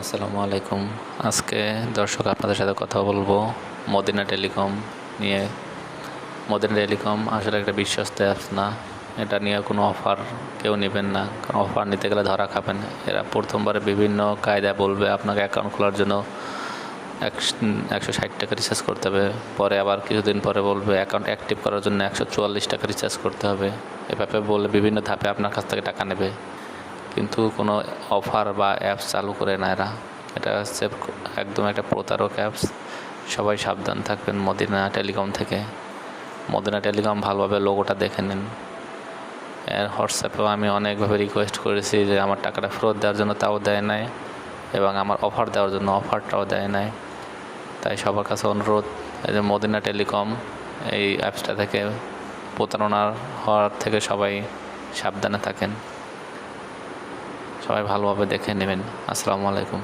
আসসালামু আলাইকুম। আজকে দর্শক আপনাদের সাথে কথা বলব মদিনা টেলিকম নিয়ে। মদিনা টেলিকম আসলে একটা বিশ্বস্ত অ্যাপস না। এটা নিয়ে কোনো অফার কেউ নেবেন না। কারণ অফার নিতে গেলে ধরা খাবেন। এরা প্রথমবারে বিভিন্ন কায়দায় বলবে আপনাকে অ্যাকাউন্ট খোলার জন্য। একশো ষাট টাকা রিচার্জ করতে হবে। পরে আবার কিছুদিন পরে বলবে অ্যাকাউন্ট অ্যাক্টিভ করার জন্য একশো চুয়াল্লিশ টাকা রিচার্জ করতে হবে। এভাবে বলে বিভিন্ন ধাপে আপনার কাছ থেকে টাকা নেবে। কিন্তু কোনো অফার বা অ্যাপস চালু করে না এরা। এটা হচ্ছে একদম একটা প্রতারক অ্যাপস সবাই সাবধান থাকবেন মদিনা টেলিকম থেকে। মদিনা টেলিকম ভালোভাবে লোগোটা দেখে নিন। এর হোয়াটসঅ্যাপেও আমি অনেকভাবে রিকোয়েস্ট করেছি যে আমার টাকাটা ফেরত দেওয়ার জন্য তাও দেয় নাই এবং আমার অফার দেওয়ার জন্য অফারটাও দেয় নাই। তাই সবার কাছে অনুরোধ যে মদিনা টেলিকম এই অ্যাপসটা থেকে প্রতারণার হওয়ার থেকে সবাই সাবধানে থাকেন। সবাই ভালোভাবে দেখে নেবেন। আসসালামু আলাইকুম।